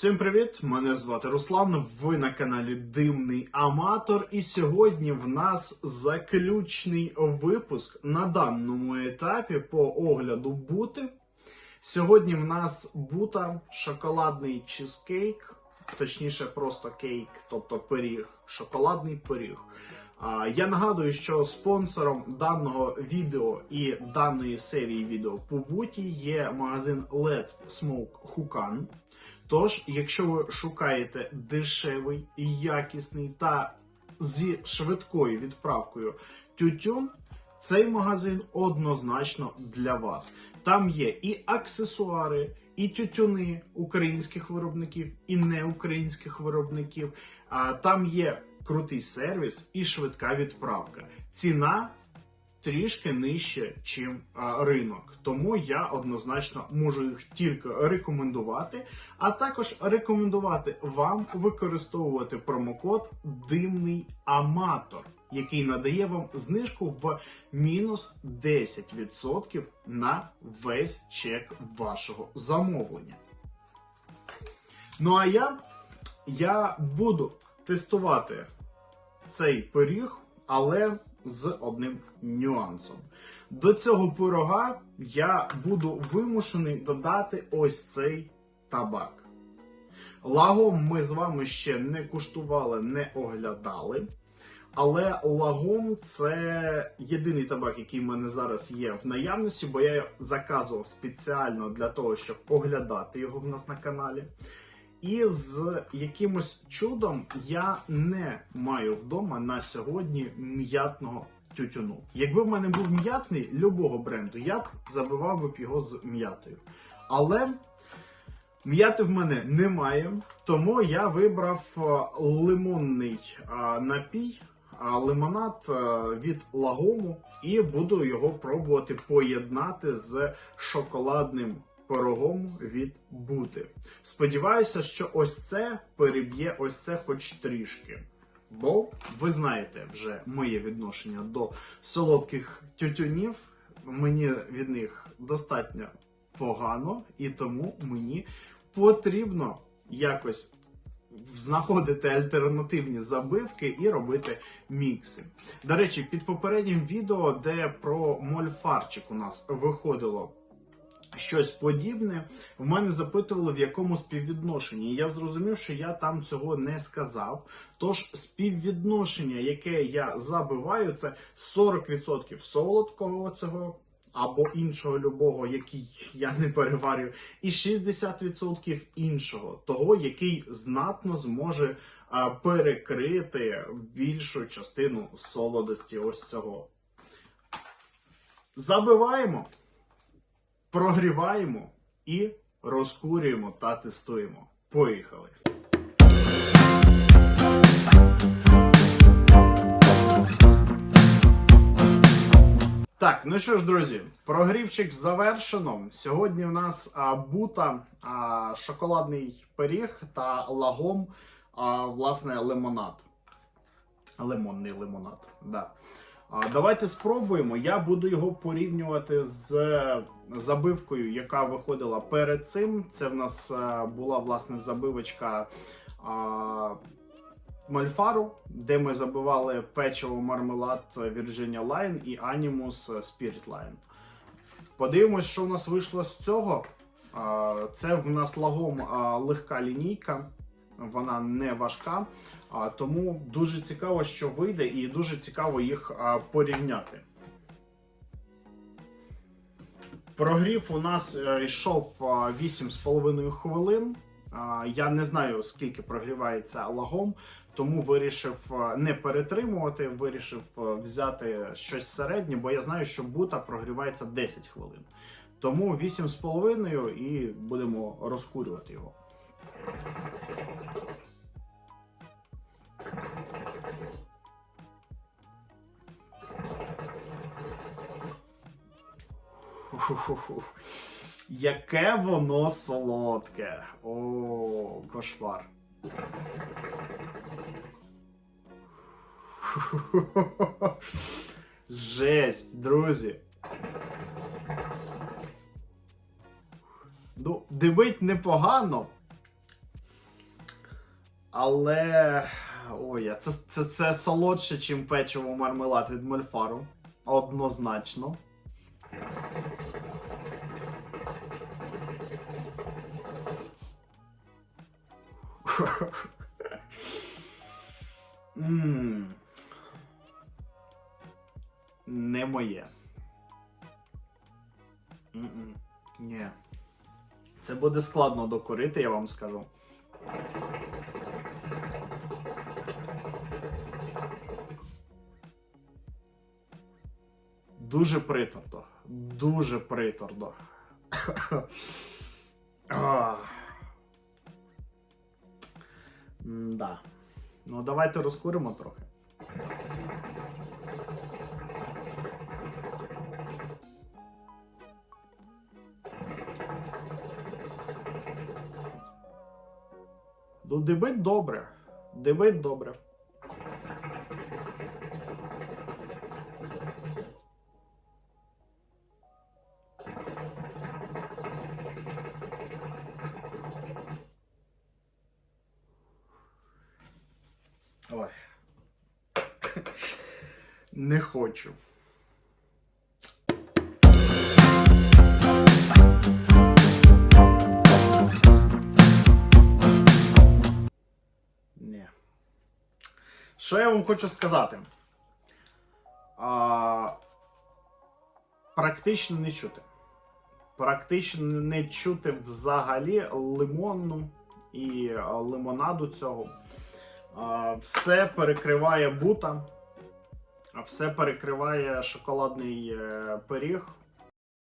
Всім привіт! Мене звати Руслан. Ви на каналі Димний Аматор. І сьогодні в нас заключний випуск на даному етапі по огляду бути. Сьогодні в нас бута шоколадний чизкейк, точніше, просто кейк, тобто пиріг, шоколадний пиріг. Я нагадую, що спонсором даного відео і даної серії відео по буті є магазин Let's Smoke Hukan. Тож, якщо ви шукаєте дешевий, якісний та зі швидкою відправкою тютюн, цей магазин однозначно для вас. Там є і аксесуари, і тютюни українських виробників, і неукраїнських виробників. А там є крутий сервіс і швидка відправка. Ціна трішки нижче, а, ринок. Тому я однозначно можу їх тільки рекомендувати, а також рекомендувати вам використовувати промокод Димний Аматор, який надає вам знижку в мінус 10% на весь чек вашого замовлення. Ну а я, я буду тестувати цей пиріг, але з одним нюансом. До цього пирога я буду вимушений додати ось цей табак. Лагом ми з вами ще не куштували, не оглядали. Але лагом це єдиний табак, який в мене зараз є в наявності, бо я його заказував спеціально для того, щоб оглядати його в нас на каналі. І з якимось чудом я не маю вдома на сьогодні м'ятного тютюну. Якби в мене був м'ятний любого бренду, я б забивав би його з м'ятою. Але м'яти в мене немає, тому я вибрав е, лимонний е, напій, е, лимонад від лагому, і буду його пробувати поєднати з шоколадним пирогом від бути. Сподіваюся, що ось це переб'є ось це хоч трішки. Бо ви знаєте вже моє відношення до солодких тютюнів. Мені від них достатньо погано, і тому мені потрібно якось знаходити альтернативні забивки і робити мікси. До речі, під попереднім відео, де про мольфарчик у нас виходило щось подібне, в мене запитували, в якому співвідношенні. І я зрозумів, що я там цього не сказав. Тож співвідношення, яке я забиваю, це 40% солодкого цього. Або іншого любого, який я не переварюю, і 60% іншого, того, який знатно зможе перекрити більшу частину солодості ось цього. Забиваємо прогріваємо і розкурюємо та тестуємо. Поїхали! Так, ну що ж, друзі, прогрівчик завершено. Сьогодні в нас а, бута, а, шоколадний пиріг та лагом, а, власне, лимонад. Лимонний лимонад. Да. Давайте спробуємо. Я буду його порівнювати з забивкою, яка виходила перед цим. Це в нас е, була власне забивочка а, Мальфару, де ми забивали печиво мармелад Virginia Line і Animus Spirit Line. Подивимось, що в нас вийшло з цього. Це в нас лагом легка лінійка. Вона не важка, тому дуже цікаво, що вийде, і дуже цікаво їх порівняти. Прогрів у нас е, йшов а, 8,5 хвилин. Я не знаю, скільки прогрівається лагом, тому вирішив не перетримувати, вирішив взяти щось середнє, бо я знаю, що бута прогрівається 10 хвилин. Тому 8,5 і будемо розкурювати його. Яке воно солодке. О, кошмар. Жесть, друзі. Ну, дивить непогано. Але. Ой, це, це, це солодше, чим печиво мармелад від мольфару. Однозначно. Мм. Не моє. М-м. Ні. Це буде складно докорити, я вам скажу. Дуже приторно. Дуже приторно. Да. Ну, давайте розкуримо трохи. Ну, дибить добре. Дибить добре. Ой. Не хочу. Ні. Що я вам хочу сказати? А, практично не чути. Практично не чути взагалі лимонну і лимонаду цього. Все перекриває бута, все перекриває шоколадний е, пиріг.